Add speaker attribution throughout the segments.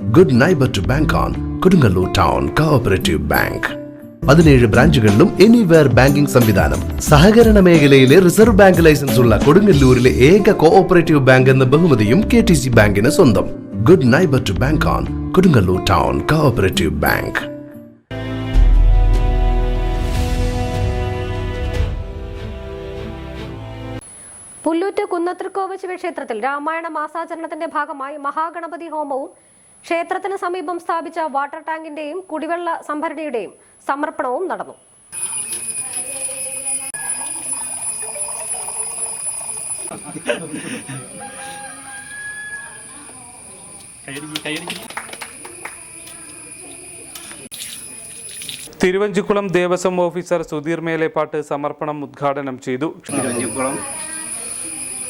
Speaker 1: Good neighbour to bank on Kodungallur town cooperative bank പതിനേഴ് ബ്രാഞ്ചുകളിലും anywhere banking സംവിധാനം. സഹകരണ മേഖലയിലെ റിസർവ് ബാങ്ക് ലൈസൻസ് ഉള്ള കൊടുങ്ങല്ലൂരിലെ ഏക കോഓപ്പറേറ്റീവ് ബാങ്ക് എന്ന ബഹുമതിയും കെ ടി സി ബാങ്കിന് സ്വന്തം. Good neighbour to bank on Kodungallur town cooperative bank
Speaker 2: Pullut Kunnathrikkovu ശിവക്ഷേത്രത്തിൽ രാമായണ മാസാചരണത്തിന്റെ ഭാഗമായി മഹാഗണപതി ഹോമവും ക്ഷേത്രത്തിന് സമീപം സ്ഥാപിച്ച വാട്ടർ ടാങ്കിന്റെയും കുടിവെള്ള സംഭരണിയുടെയും സമർപ്പണവും നടന്നു.
Speaker 3: തിരുവഞ്ചിക്കുളം ദേവസ്വം ഓഫീസർ സുധീർ മേലേപ്പാട്ട് സമർപ്പണം ഉദ്ഘാടനം ചെയ്തു.
Speaker 4: തിരുവഞ്ചിക്കുളം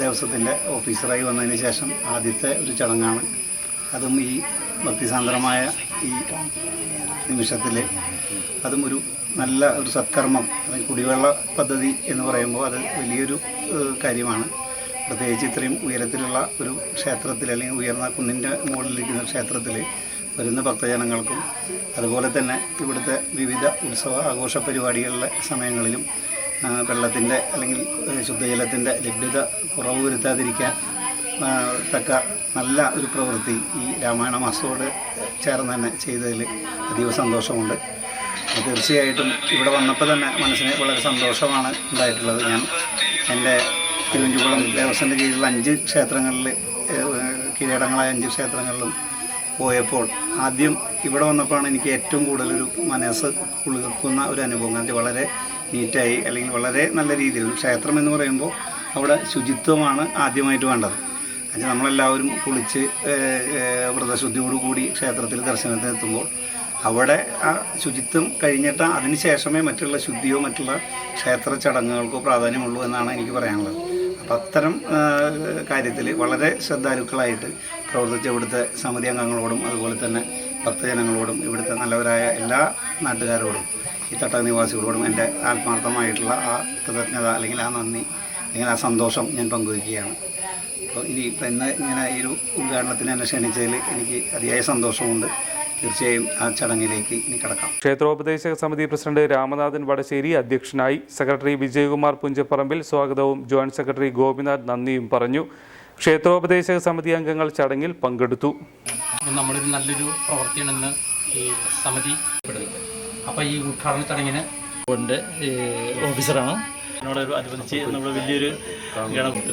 Speaker 4: ദേവസ്വത്തിന്റെ ഓഫീസറായി വന്നതിന് ശേഷം ആദ്യത്തെ ഒരു ചടങ്ങാണ് അതും ഈ ഭക്തിസാന്ദ്രമായ ഈ നിമിഷത്തിൽ അതും ഒരു നല്ല ഒരു സത്കർമ്മം കുടിവെള്ള പദ്ധതി എന്ന് പറയുമ്പോൾ അത് വലിയൊരു കാര്യമാണ്. പ്രത്യേകിച്ച് ഇത്രയും ഉയരത്തിലുള്ള ഒരു ക്ഷേത്രത്തിൽ അല്ലെങ്കിൽ ഉയർന്ന കുന്നിന്റെ മുകളിലിരിക്കുന്ന ക്ഷേത്രത്തിൽ വരുന്ന ഭക്തജനങ്ങൾക്കും അതുപോലെ തന്നെ ഇവിടുത്തെ വിവിധ ഉത്സവ ആഘോഷ പരിപാടികളിലെ സമയങ്ങളിലും വെള്ളത്തിന്റെ അല്ലെങ്കിൽ ശുദ്ധജലത്തിന്റെ ലഭ്യത കുറവ് വരുത്താതിരിക്കാൻ തക്ക നല്ല ഒരു പ്രവൃത്തി ഈ രാമായണ മാസത്തോട് ചേർന്ന് തന്നെ ചെയ്തതിൽ അതീവ സന്തോഷമുണ്ട്. തീർച്ചയായിട്ടും ഇവിടെ വന്നപ്പോൾ തന്നെ മനസ്സിന് വളരെ സന്തോഷമാണ് ഉണ്ടായിട്ടുള്ളത്. ഞാൻ എന്റെ തിരുവഞ്ചുകുളം ദേവസ്വന്റെ കീഴിലുള്ള അഞ്ച് ക്ഷേത്രങ്ങളിൽ കീഴടങ്ങളായ അഞ്ച് ക്ഷേത്രങ്ങളിലും പോയപ്പോൾ ആദ്യം ഇവിടെ വന്നപ്പോഴാണ് എനിക്ക് ഏറ്റവും കൂടുതലൊരു മനസ്സ് കുളിർക്കുന്ന ഒരു അനുഭവം. കാരണം വളരെ നീറ്റായി അല്ലെങ്കിൽ വളരെ നല്ല രീതിയിൽ ക്ഷേത്രം എന്ന് പറയുമ്പോൾ അവിടെ ശുചിത്വമാണ് ആദ്യമായിട്ട് വേണ്ടത്. എന്നുവെച്ചാൽ നമ്മളെല്ലാവരും കുളിച്ച് ഏഹ്, കൂടി ക്ഷേത്രത്തിൽ ദർശനത്തിന് എത്തുമ്പോൾ അവിടെ ആ ശുചിത്വം കഴിഞ്ഞിട്ട് അതിനുശേഷമേ മറ്റുള്ള ശുദ്ധിയോ മറ്റുള്ള ക്ഷേത്ര ചടങ്ങുകൾക്കോ പ്രാധാന്യമുള്ളൂ എന്നാണ് എനിക്ക് പറയാനുള്ളത്. അപ്പം അത്തരം കാര്യത്തിൽ വളരെ ശ്രദ്ധാലുക്കളായിട്ട് പ്രവർത്തിച്ച ഇവിടുത്തെ സമിതി അംഗങ്ങളോടും അതുപോലെ തന്നെ ഭക്തജനങ്ങളോടും ഇവിടുത്തെ നല്ലവരായ എല്ലാ നാട്ടുകാരോടും ഈ തട്ട നിവാസികളോടും എന്റെ ആത്മാർത്ഥമായിട്ടുള്ള ആ കൃതജ്ഞത അല്ലെങ്കിൽ ആ നന്ദി ആ സന്തോഷം ഞാൻ പങ്കുവയ്ക്കുകയാണ്. അപ്പോൾ ഇനി ഇപ്പം ഇന്ന് ഇങ്ങനെ ഈ ഒരു ഉദ്ഘാടനത്തിന് എന്നെ ക്ഷണിച്ചതിൽ എനിക്ക് അതിയായ സന്തോഷമുണ്ട്. തീർച്ചയായും ആ ചടങ്ങിലേക്ക് ഇനി കടക്കാം.
Speaker 3: ക്ഷേത്രോപദേശക സമിതി പ്രസിഡന്റ് രാമനാഥൻ വടശ്ശേരി അധ്യക്ഷനായി സെക്രട്ടറി വിജയകുമാർ പുഞ്ചപ്പറമ്പിൽ സ്വാഗതവും ജോയിന്റ് സെക്രട്ടറി ഗോപിനാഥ് നന്ദിയും പറഞ്ഞു. ക്ഷേത്രോപദേശക സമിതി അംഗങ്ങൾ ചടങ്ങിൽ പങ്കെടുത്തു.
Speaker 5: നമ്മളൊരു നല്ലൊരു പ്രവൃത്തിയാണെന്ന് ഈ സമിതി അപ്പോൾ ഈ ഉദ്ഘാടന ചടങ്ങിന്
Speaker 6: ഉണ്ട് ഓഫീസറാണ്. എന്നോട് അനുബന്ധിച്ച് നമ്മൾ വലിയൊരു ഗണപത്തി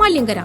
Speaker 7: Malyankara